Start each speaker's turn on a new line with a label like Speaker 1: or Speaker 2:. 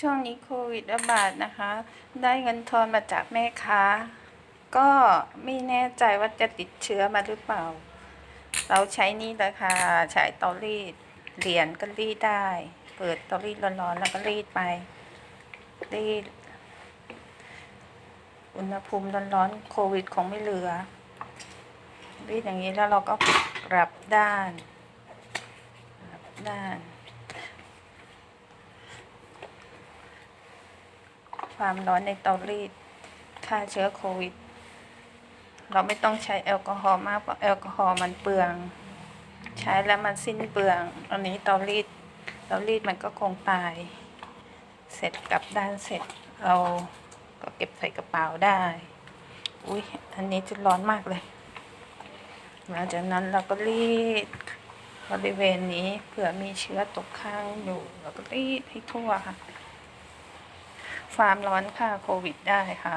Speaker 1: ช่วงนี้โควิดระบาดนะคะ ได้เงินทอนมาจากแม่ค้า ก็ไม่แน่ใจว่าจะติดเชื้อมาหรือเปล่า เราใช้นี่เลยค่ะใช้เตารีดเหรียญก็รีดได้ เปิดเตารีดร้อนๆแล้วก็รีดไป รีด อุณหภูมิร้อนๆโควิดคงไม่เหลือ รีดอย่างนี้แล้วเราก็กลับด้านกลับด้าน ความร้อนในเตารีดฆ่าเชื้อโควิด เราไม่ต้องใช้แอลกอฮอล์มากเพราะแอลกอฮอล์มันเปลือง ใช้แล้วมันสิ้นเปลือง อันนี้เตารีดเตารีดมันก็คงตาย เสร็จกลับด้านเสร็จเราก็เก็บใส่กระเป๋าได้ อุ้ยอันนี้จะร้อนมากเลย หลังจากนั้นเราก็รีดบริเวณนี้เผื่อมีเชื้อตกค้างอยู่ เราก็รีดให้ทั่วค่ะ ความร้อนฆ่าโควิดได้ค่ะ